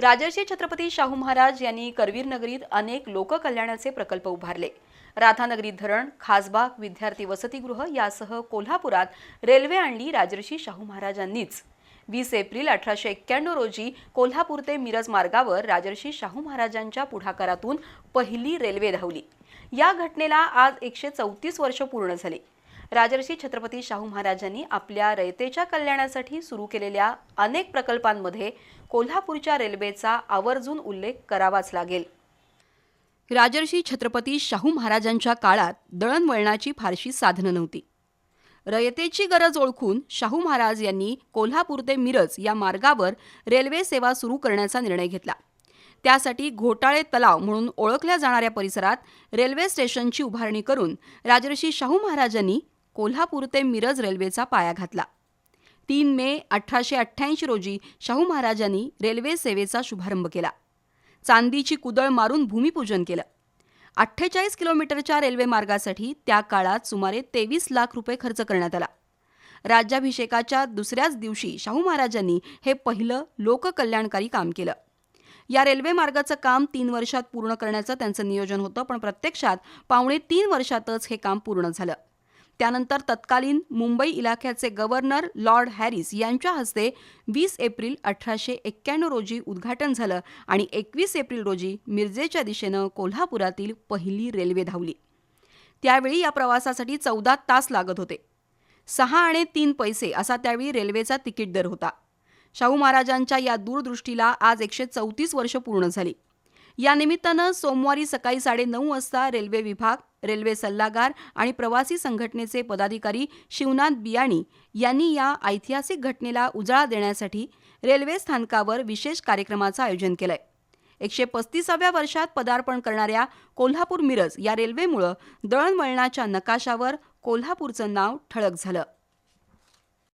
राजर्षी छत्रपती शाहू महाराज यांनी करवीर नगरीत अनेक लोककल्याणाचे प्रकल्प उभारले. राधानगरी धरण खासबाग विद्यार्थी वसतिगृह यासह कोल्हापुरात रेल्वे आणली राजर्षी शाहू महाराजांनीच. वीस एप्रिल अठराशे एक्क्याण्णव रोजी कोल्हापूर ते मिरज मार्गावर राजर्षी शाहू महाराजांच्या पुढाकारातून पहिली रेल्वे धावली. या घटनेला आज एकशे चौतीस वर्ष पूर्ण झाली. राजर्षी छत्रपती शाहू महाराजांनी आपल्या रयतेच्या कल्याणासाठी सुरू केलेल्या अनेक प्रकल्पांमध्ये कोल्हापूरच्या रेल्वेचा आवर्जून उल्लेख करावाच लागेल. राजर्षी छत्रपती शाहू महाराजांच्या काळात दळणवळणाची फारशी साधनं नव्हती. रयतेची गरज ओळखून शाहू महाराज यांनी कोल्हापूर ते मिरज या मार्गावर रेल्वे सेवा सुरू करण्याचा निर्णय घेतला. त्यासाठी घोटाळे तलाव म्हणून ओळखल्या जाणाऱ्या परिसरात रेल्वे स्टेशनची उभारणी करून राजर्षी शाहू महाराजांनी कोल्हापूर ते मिरज रेल्वेचा पाया घातला. तीन मे अठराशे अठ्ठ्याऐंशी रोजी शाहू महाराजांनी रेल्वे सेवेचा शुभारंभ केला. चांदीची कुदळ मारून भूमिपूजन केलं. अठ्ठेचाळीस किलोमीटरच्या रेल्वे मार्गासाठी त्या काळात सुमारे तेवीस लाख रुपये खर्च करण्यात आला. राज्याभिषेकाच्या दुसऱ्याच दिवशी शाहू महाराजांनी हे पहिलं लोककल्याणकारी काम केलं. या रेल्वे मार्गाचं काम तीन वर्षात पूर्ण करण्याचं त्यांचं नियोजन होतं पण प्रत्यक्षात पावणे तीन वर्षातच हे काम पूर्ण झालं. त्यानंतर तत्कालीन मुंबई इलाख्याचे गव्हर्नर लॉर्ड हॅरिस यांच्या हस्ते वीस एप्रिल अठराशे एक्क्याण्णव रोजी उद्घाटन झालं आणि एकवीस एप्रिल रोजी मिरजेच्या दिशेनं कोल्हापुरातील पहिली रेल्वे धावली. त्यावेळी या प्रवासासाठी चौदा तास लागत होते. सहा आणि तीन पैसे असा त्यावेळी रेल्वेचा तिकीट दर होता. शाहू महाराजांच्या या दूरदृष्टीला आज एकशे चौतीस वर्ष पूर्ण झाली. या निमित्तानं सोमवारी सकाळी साडेनऊ वाजता रेल्वे विभाग रेल्वे सल्लागार आणि प्रवासी संघटनेचे पदाधिकारी शिवनाथ बियाणी यांनी या ऐतिहासिक घटनेला उजाळा देण्यासाठी रेल्वे स्थानकावर विशेष कार्यक्रमाचं आयोजन केलंय. एकशे पस्तीसाव्या वर्षात पदार्पण करणाऱ्या कोल्हापूर मिरज या रेल्वेमुळं दळणवळणाच्या नकाशावर कोल्हापूरचं नाव ठळक झालं.